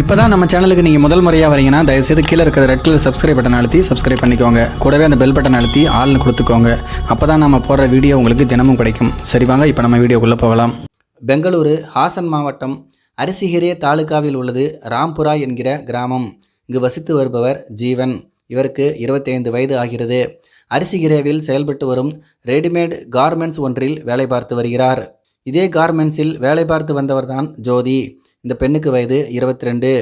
இப்போ தான் நம்ம சேனலுக்கு நீங்கள் முதல் முறையாக வரீங்கன்னா தயவுசெய்து கீழே இருக்கிற ரெட் கலர் சப்ஸ்கிரைப் பட்டன் அழுத்தி சப்ஸ்கிரைப் பண்ணிக்கோங்க. கூடவே அந்த பெல் பட்டன் அழுத்தி ஆள்னு கொடுத்துக்கோங்க. அப்போ தான் நம்ம போடுற வீடியோ உங்களுக்கு தினமும் கிடைக்கும். சரி வாங்க இப்போ நம்ம வீடியோக்குள்ளே போகலாம். பெங்களூரு ஹாசன் மாவட்டம் அரிசிகிரே தாலுகாவில் உள்ளது ராம்புரா என்கிற கிராமம். இங்கு வசித்து வருபவர் ஜீவன். இவருக்கு 25 வயது ஆகிறது. அரிசிகிரேவில் செயல்பட்டு வரும் ரெடிமேட் கார்மெண்ட்ஸ் ஒன்றில் வேலை பார்த்து வருகிறார். இதே கார்மெண்ட்ஸில் வேலை பார்த்து வந்தவர்தான் ஜோதி. இந்த பெண்ணுக்கு வயது 22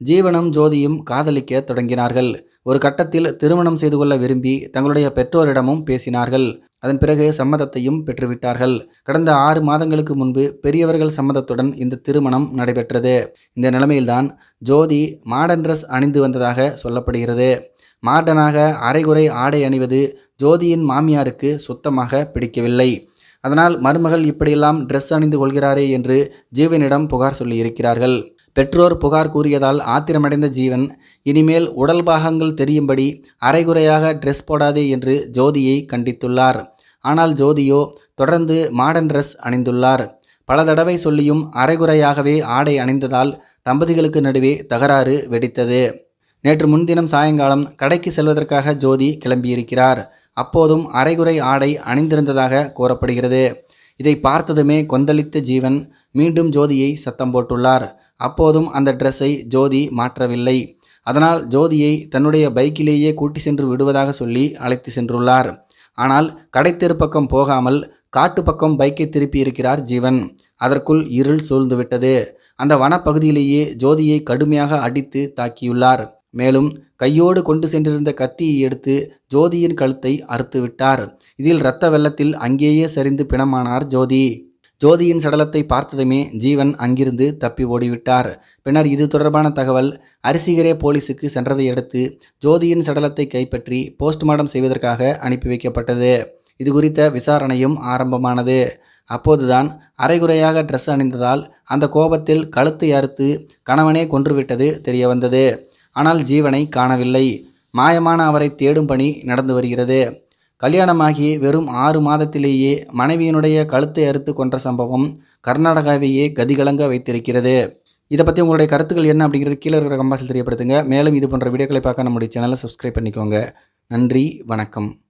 ஜீவனும் ஜோதியும் காதலிக்க தொடங்கினார்கள். ஒரு கட்டத்தில் திருமணம் செய்து கொள்ள விரும்பி தங்களுடைய பெற்றோரிடமும் பேசினார்கள். அதன் பிறகு சம்மதத்தையும் பெற்றுவிட்டார்கள். கடந்த ஆறு மாதங்களுக்கு முன்பு பெரியவர்கள் சம்மதத்துடன் இந்த திருமணம் நடைபெற்றது. இந்த நிலைமையில்தான் ஜோதி மாடர்ன் ட்ரெஸ் அணிந்து வந்ததாக சொல்லப்படுகிறது. மாடனாக அரைகுறை ஆடை அணிவது ஜோதியின் மாமியாருக்கு சுத்தமாக பிடிக்கவில்லை. அதனால் மருமகள் இப்படியெல்லாம் ட்ரெஸ் அணிந்து கொள்கிறாரே என்று ஜீவனிடம் புகார் சொல்லியிருக்கிறார்கள். பெற்றோர் புகார் கூறியதால் ஆத்திரமடைந்த ஜீவன் இனிமேல் உடல் பாகங்கள் தெரியும்படி அரைகுறையாக ட்ரெஸ் போடாதே என்று ஜோதியை கண்டித்துள்ளார். ஆனால் ஜோதியோ தொடர்ந்து மாடர்ன் ட்ரெஸ் அணிந்துள்ளார். பல தடவை சொல்லியும் அரைகுறையாகவே ஆடை அணிந்ததால் தம்பதிகளுக்கு நடுவே தகராறு வெடித்தது. நேற்று முன்தினம் சாயங்காலம் கடைக்கு செல்வதற்காக ஜோதி கிளம்பியிருக்கிறார். அப்போதும் அரைகுறை ஆடை அணிந்திருந்ததாக கூறப்படுகிறது. இதை பார்த்ததுமே கொந்தளித்த ஜீவன் மீண்டும் ஜோதியை சத்தம் போட்டுள்ளார். அப்போதும் அந்த ட்ரெஸ்ஸை ஜோதி மாற்றவில்லை. அதனால் ஜோதியை தன்னுடைய பைக்கிலேயே கூட்டி சென்று விடுவதாக சொல்லி அழைத்து சென்றுள்ளார். ஆனால் கடைத்தெரு பக்கம் போகாமல் காட்டு பக்கம் பைக்கை திருப்பி இருக்கிறார் ஜீவன். அதற்குள் இருள் சூழ்ந்துவிட்டது. அந்த வனப்பகுதியிலேயே ஜோதியை கடுமையாக அடித்து தாக்கியுள்ளார். மேலும் கையோடு கொண்டு சென்றிருந்த கத்தியை எடுத்து ஜோதியின் கழுத்தை அறுத்து விட்டார். இதில் இரத்த வெள்ளத்தில் அங்கேயே சரிந்து பிணமானார் ஜோதி. ஜோதியின் சடலத்தை பார்த்ததுமே ஜீவன் அங்கிருந்து தப்பி ஓடிவிட்டார். பின்னர் இது தொடர்பான தகவல் அரிசிகரே போலீஸுக்கு சென்றதை அடுத்து ஜோதியின் சடலத்தை கைப்பற்றி போஸ்ட்மார்ட்டம் செய்வதற்காக அனுப்பி வைக்கப்பட்டது. இது குறித்த விசாரணையும் ஆரம்பமானது. அப்போதுதான் அரைகுறையாக ட்ரெஸ் அணிந்ததால் அந்த கோபத்தில் கழுத்தை அறுத்து கணவனே கொன்றுவிட்டது தெரியவந்தது. ஆனால் ஜீவனை காணவில்லை. மாயமான அவரை தேடும் பணி நடந்து வருகிறது. கல்யாணமாகி வெறும் ஆறு மாதத்திலேயே மனைவியினுடைய கழுத்தை அறுத்து கொன்ற சம்பவம் கர்நாடகாவையே கதிகலங்க வைத்திருக்கிறது. இதை பற்றி உங்களுடைய கருத்துக்கள் என்ன அப்படிங்கிறது கீழே இருக்கிற கம்பாசில் தெரியப்படுத்துங்க. மேலும் இது போன்ற வீடியோக்களை பார்க்க நம்முடைய சேனலை சப்ஸ்கிரைப் பண்ணிக்கோங்க. நன்றி வணக்கம்.